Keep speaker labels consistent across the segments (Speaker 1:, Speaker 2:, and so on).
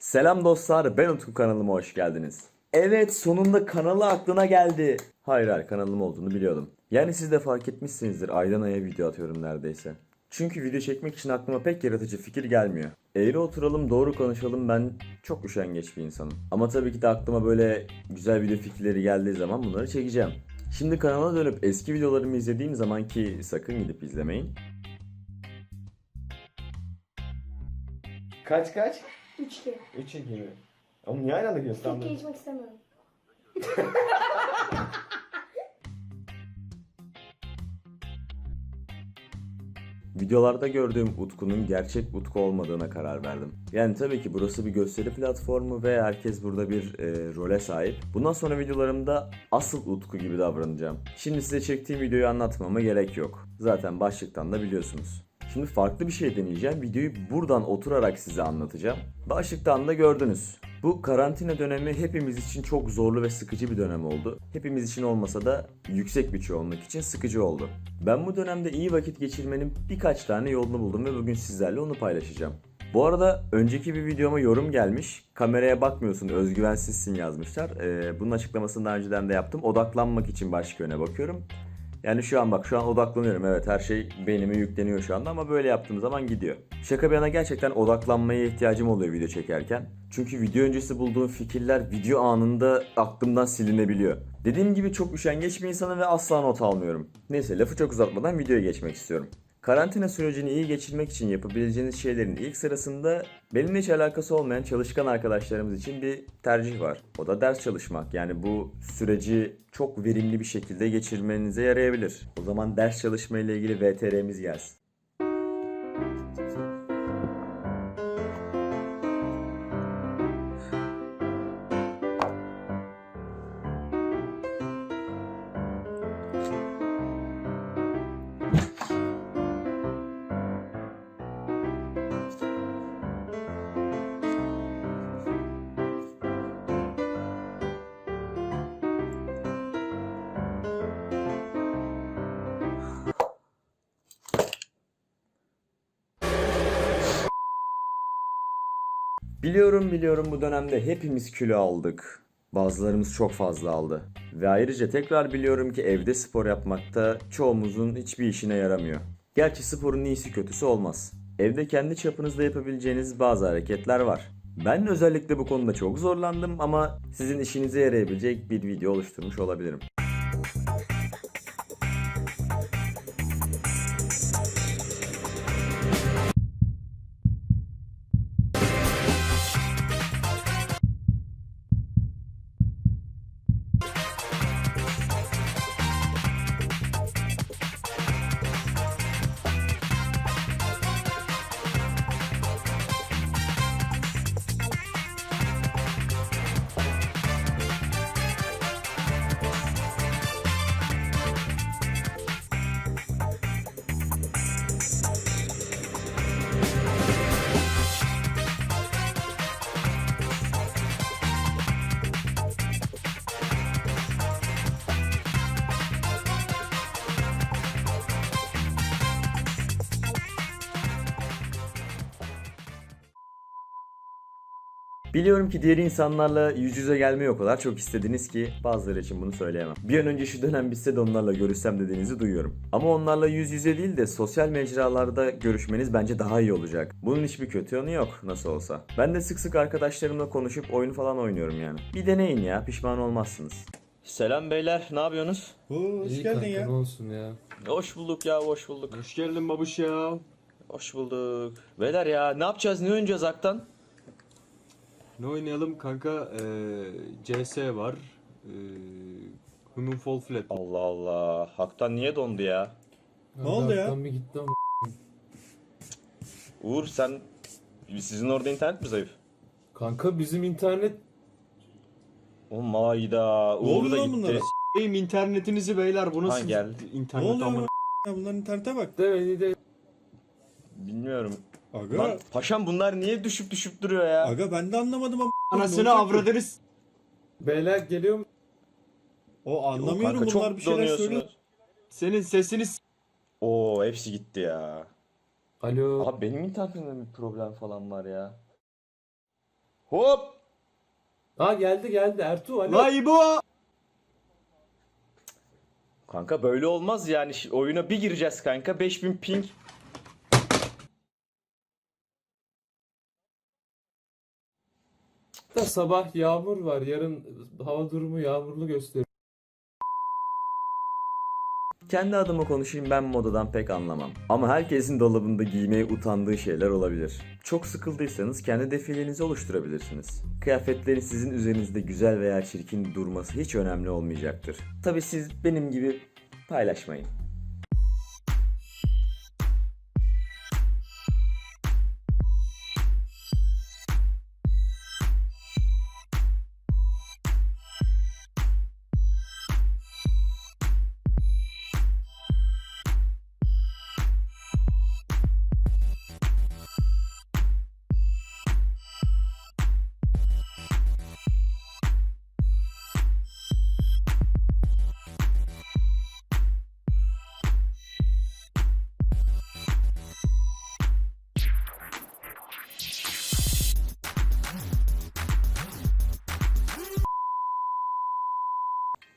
Speaker 1: Selam dostlar, ben Utku kanalıma hoş geldiniz. Evet, sonunda kanalı aklına geldi. Hayır hayır, kanalım olduğunu biliyordum. Yani siz de fark etmişsinizdir, aydan aya video atıyorum neredeyse. Çünkü video çekmek için aklıma pek yaratıcı fikir gelmiyor. Eğri oturalım, doğru konuşalım ben çok üşengeç bir insanım. Ama tabii ki de aklıma böyle güzel video fikirleri geldiği zaman bunları çekeceğim. Şimdi kanala dönüp eski videolarımı izlediğim zaman ki sakın gidip izlemeyin.
Speaker 2: Kaç kaç?
Speaker 3: 3
Speaker 2: 3 2 mi? Oğlum niye aynı anda gidiyorsun? Tamam,
Speaker 3: Türkiye içmek istemiyorum.
Speaker 1: Videolarda gördüğüm Utku'nun gerçek Utku olmadığına karar verdim. Yani tabii ki burası bir gösteri platformu ve herkes burada bir e, role sahip. Bundan sonra videolarımda asıl Utku gibi davranacağım. Şimdi size çektiğim videoyu anlatmama gerek yok. Zaten başlıktan da biliyorsunuz. Şimdi farklı bir şey deneyeceğim. Videoyu buradan oturarak size anlatacağım. Başlıktan da gördünüz. Bu karantina dönemi hepimiz için çok zorlu ve sıkıcı bir dönem oldu. Hepimiz için olmasa da yüksek bir çoğunluk için sıkıcı oldu. Ben bu dönemde iyi vakit geçirmenin birkaç tane yolunu buldum ve bugün sizlerle onu paylaşacağım. Bu arada önceki bir videoma yorum gelmiş. Kameraya bakmıyorsun, özgüvensizsin yazmışlar. Ee, bunun açıklamasını daha önceden de yaptım. Odaklanmak için başka yöne bakıyorum. Yani şu an bak şu an odaklanıyorum evet her şey beynime yükleniyor şu anda ama böyle yaptığım zaman gidiyor. Şaka bir yana gerçekten odaklanmaya ihtiyacım oluyor video çekerken. Çünkü video öncesi bulduğum fikirler video anında aklımdan silinebiliyor. Dediğim gibi çok üşengeç bir insanım ve asla not almıyorum. Neyse lafı çok uzatmadan videoya geçmek istiyorum. Karantina sürecini iyi geçirmek için yapabileceğiniz şeylerin ilk sırasında benimle hiç alakası olmayan çalışkan arkadaşlarımız için bir tercih var. O da ders çalışmak. Yani bu süreci çok verimli bir şekilde geçirmenize yarayabilir. O zaman ders çalışma ile ilgili VTR'miz gelsin. Biliyorum biliyorum bu dönemde hepimiz kilo aldık. Bazılarımız çok fazla aldı. Ve ayrıca tekrar biliyorum ki evde spor yapmakta çoğumuzun hiçbir işine yaramıyor. Gerçi sporun iyisi kötüsü olmaz. Evde kendi çapınızda yapabileceğiniz bazı hareketler var. Ben özellikle bu konuda çok zorlandım ama sizin işinize yarayabilecek bir video oluşturmuş olabilirim. Biliyorum ki diğer insanlarla yüz yüze gelmeyi o kadar çok istediniz ki bazıları için bunu söyleyemem. Bir an önce şu dönem bitse de onlarla görüşsem dediğinizi duyuyorum. Ama onlarla yüz yüze değil de sosyal mecralarda görüşmeniz bence daha iyi olacak. Bunun hiçbir kötü yanı yok nasıl olsa. Ben de sık sık arkadaşlarımla konuşup oyun falan oynuyorum yani. Bir deneyin ya pişman olmazsınız. Selam beyler ne yapıyorsunuz?
Speaker 4: Oo, hoş
Speaker 5: İyi
Speaker 4: geldin ya.
Speaker 5: Olsun ya.
Speaker 1: Hoş bulduk ya hoş bulduk.
Speaker 2: Hoş geldin babuş ya.
Speaker 1: Hoş bulduk. Beyler ya ne yapacağız ne oynayacağız Aktan?
Speaker 2: Ne oynayalım kanka? Ee, CS var. Ee, Human Fall Flat.
Speaker 1: Allah Allah. Haktan niye dondu ya?
Speaker 4: Ne oldu ya?
Speaker 5: Arkamdan bir gitti ama.
Speaker 1: Uğur sen sizin orada internet mi zayıf?
Speaker 5: Kanka bizim internet
Speaker 1: Oğlum hayda. Uğur
Speaker 4: oldu
Speaker 1: da
Speaker 4: lan
Speaker 1: gitti.
Speaker 4: bunlara?
Speaker 2: Beyim internetinizi beyler bu nasıl
Speaker 1: Ha, gel.
Speaker 2: internet
Speaker 4: Ne oluyor
Speaker 2: amına-
Speaker 4: Ya bunların internete bak.
Speaker 5: de de
Speaker 1: Bilmiyorum.
Speaker 4: Aga.
Speaker 1: Lan paşam bunlar niye düşüp düşüp duruyor ya?
Speaker 4: Aga ben de anlamadım ama.
Speaker 2: Anasını avradınız.
Speaker 5: beyler geliyor mu?
Speaker 4: O
Speaker 1: Yok
Speaker 4: anlamıyorum
Speaker 1: kanka,
Speaker 4: bunlar bir şeyler
Speaker 1: donuyorsunuz.
Speaker 4: söylüyor.
Speaker 2: Senin sesiniz
Speaker 1: Oo hepsi gitti ya.
Speaker 5: Alo.
Speaker 1: Abi benim internetimde bir problem falan var ya.
Speaker 3: Hop.
Speaker 5: Ha geldi geldi Ertuğ alo.
Speaker 2: La İbo!
Speaker 3: Kanka böyle olmaz yani. Şi- Oyuna bir gireceğiz kanka. 5000 ping.
Speaker 5: Da sabah yağmur var. Yarın hava durumu yağmurlu gösteriyor.
Speaker 1: Kendi adıma konuşayım ben modadan pek anlamam. Ama herkesin dolabında giymeye utandığı şeyler olabilir. Çok sıkıldıysanız kendi defilenizi oluşturabilirsiniz. Kıyafetlerin sizin üzerinizde güzel veya çirkin durması hiç önemli olmayacaktır. Tabi siz benim gibi paylaşmayın.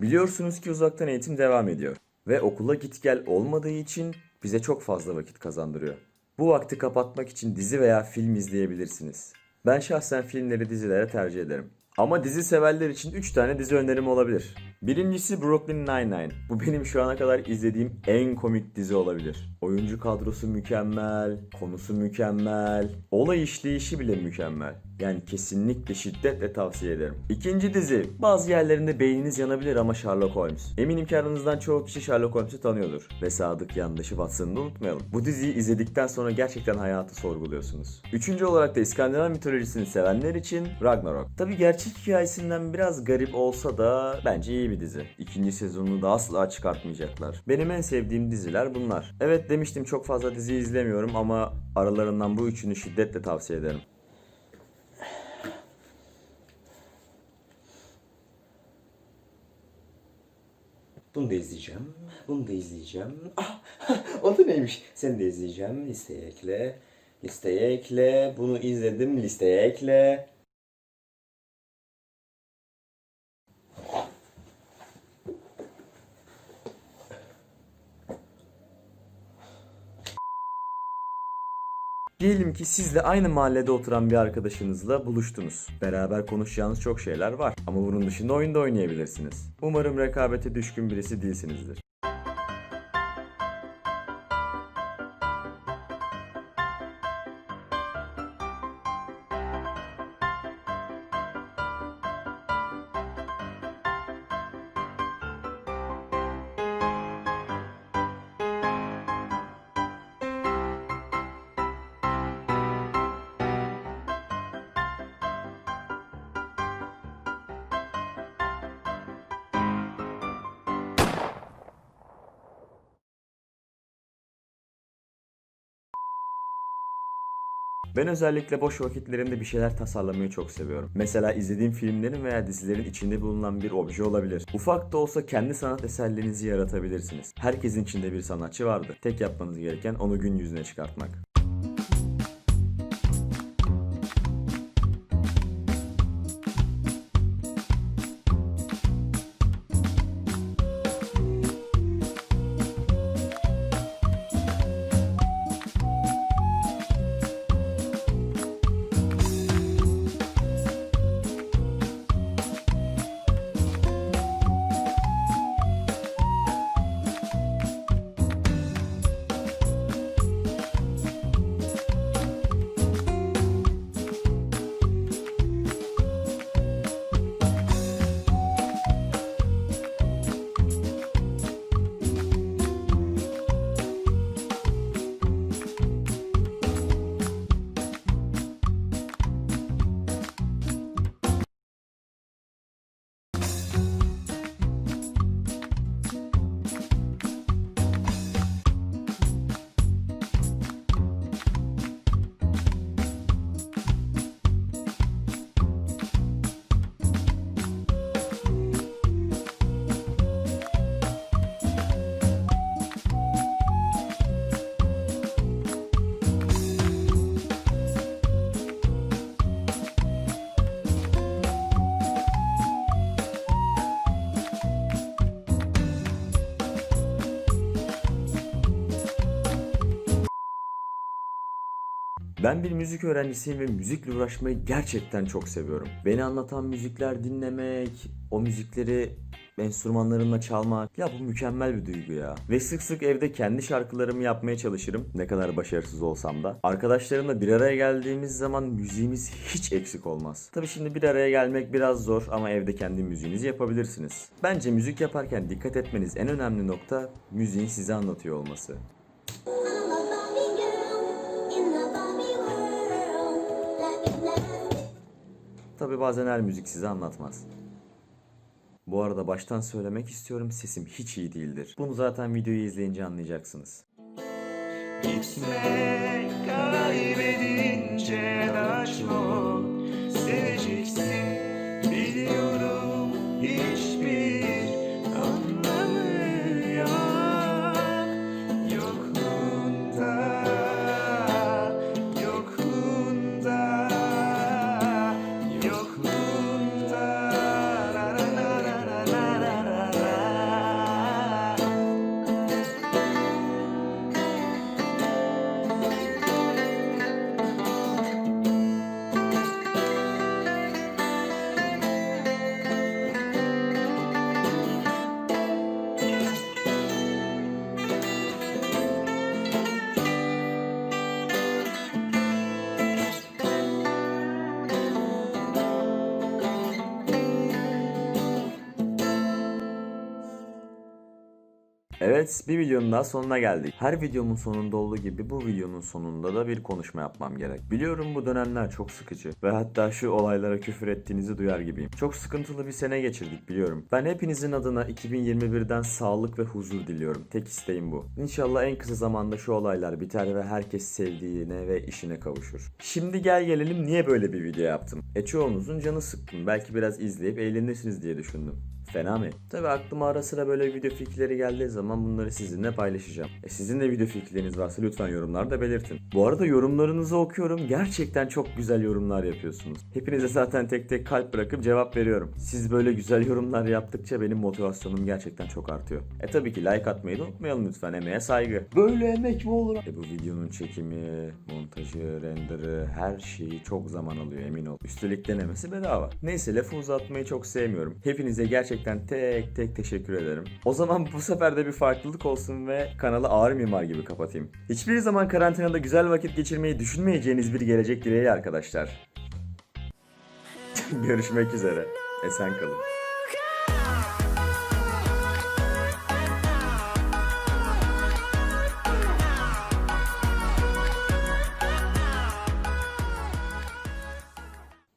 Speaker 1: Biliyorsunuz ki uzaktan eğitim devam ediyor ve okula git gel olmadığı için bize çok fazla vakit kazandırıyor. Bu vakti kapatmak için dizi veya film izleyebilirsiniz. Ben şahsen filmleri dizilere tercih ederim. Ama dizi severler için 3 tane dizi önerim olabilir. Birincisi Brooklyn Nine-Nine. Bu benim şu ana kadar izlediğim en komik dizi olabilir. Oyuncu kadrosu mükemmel, konusu mükemmel, olay işleyişi bile mükemmel. Yani kesinlikle şiddetle tavsiye ederim. İkinci dizi. Bazı yerlerinde beyniniz yanabilir ama Sherlock Holmes. Eminim ki aranızdan çoğu kişi Sherlock Holmes'u tanıyordur. Ve sadık yandaşı Watson'ı unutmayalım. Bu diziyi izledikten sonra gerçekten hayatı sorguluyorsunuz. Üçüncü olarak da İskandinav mitolojisini sevenler için Ragnarok. Tabi gerçek hikayesinden biraz garip olsa da bence iyi bir dizi. İkinci sezonunu da asla çıkartmayacaklar. Benim en sevdiğim diziler bunlar. Evet demiştim çok fazla dizi izlemiyorum ama aralarından bu üçünü şiddetle tavsiye ederim.
Speaker 6: Bunu da izleyeceğim. Bunu da izleyeceğim. Ah, o da neymiş? Seni de izleyeceğim. Listeye ekle. Listeye ekle. Bunu izledim. Listeye ekle.
Speaker 1: Diyelim ki siz de aynı mahallede oturan bir arkadaşınızla buluştunuz. Beraber konuşacağınız çok şeyler var ama bunun dışında oyunda oynayabilirsiniz. Umarım rekabete düşkün birisi değilsinizdir. Ben özellikle boş vakitlerimde bir şeyler tasarlamayı çok seviyorum. Mesela izlediğim filmlerin veya dizilerin içinde bulunan bir obje olabilir. Ufak da olsa kendi sanat eserlerinizi yaratabilirsiniz. Herkesin içinde bir sanatçı vardır. Tek yapmanız gereken onu gün yüzüne çıkartmak. Ben bir müzik öğrencisiyim ve müzikle uğraşmayı gerçekten çok seviyorum. Beni anlatan müzikler dinlemek, o müzikleri enstrümanlarımla çalmak ya bu mükemmel bir duygu ya. Ve sık sık evde kendi şarkılarımı yapmaya çalışırım. Ne kadar başarısız olsam da. Arkadaşlarımla bir araya geldiğimiz zaman müziğimiz hiç eksik olmaz. Tabii şimdi bir araya gelmek biraz zor ama evde kendi müziğinizi yapabilirsiniz. Bence müzik yaparken dikkat etmeniz en önemli nokta müziğin size anlatıyor olması. Tabi bazen her müzik size anlatmaz. Bu arada baştan söylemek istiyorum sesim hiç iyi değildir. Bunu zaten videoyu izleyince anlayacaksınız.
Speaker 7: Gitmek kaybedince çok seveceksin biliyorum
Speaker 1: Evet bir videonun daha sonuna geldik. Her videomun sonunda olduğu gibi bu videonun sonunda da bir konuşma yapmam gerek. Biliyorum bu dönemler çok sıkıcı ve hatta şu olaylara küfür ettiğinizi duyar gibiyim. Çok sıkıntılı bir sene geçirdik biliyorum. Ben hepinizin adına 2021'den sağlık ve huzur diliyorum. Tek isteğim bu. İnşallah en kısa zamanda şu olaylar biter ve herkes sevdiğine ve işine kavuşur. Şimdi gel gelelim niye böyle bir video yaptım? E çoğunuzun canı sıkkın. Belki biraz izleyip eğlenirsiniz diye düşündüm. Fena mı? Tabi aklıma ara sıra böyle video fikirleri geldiği zaman bunları sizinle paylaşacağım. E sizin de video fikirleriniz varsa lütfen yorumlarda belirtin. Bu arada yorumlarınızı okuyorum. Gerçekten çok güzel yorumlar yapıyorsunuz. Hepinize zaten tek tek kalp bırakıp cevap veriyorum. Siz böyle güzel yorumlar yaptıkça benim motivasyonum gerçekten çok artıyor. E tabii ki like atmayı da unutmayalım lütfen emeğe saygı. Böyle emek mi olur? E bu videonun çekimi, montajı, renderı her şeyi çok zaman alıyor emin ol. Üstelik denemesi bedava. Neyse lafı uzatmayı çok sevmiyorum. Hepinize gerçekten tek tek teşekkür ederim. O zaman bu sefer de bir farklılık olsun ve kanalı ağır mimar gibi kapatayım. Hiçbir zaman karantinada güzel vakit geçirmeyi düşünmeyeceğiniz bir gelecek dileğiyle arkadaşlar. Görüşmek üzere. Esen kalın.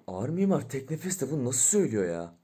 Speaker 1: Ağır mimar tek nefeste bunu nasıl söylüyor ya?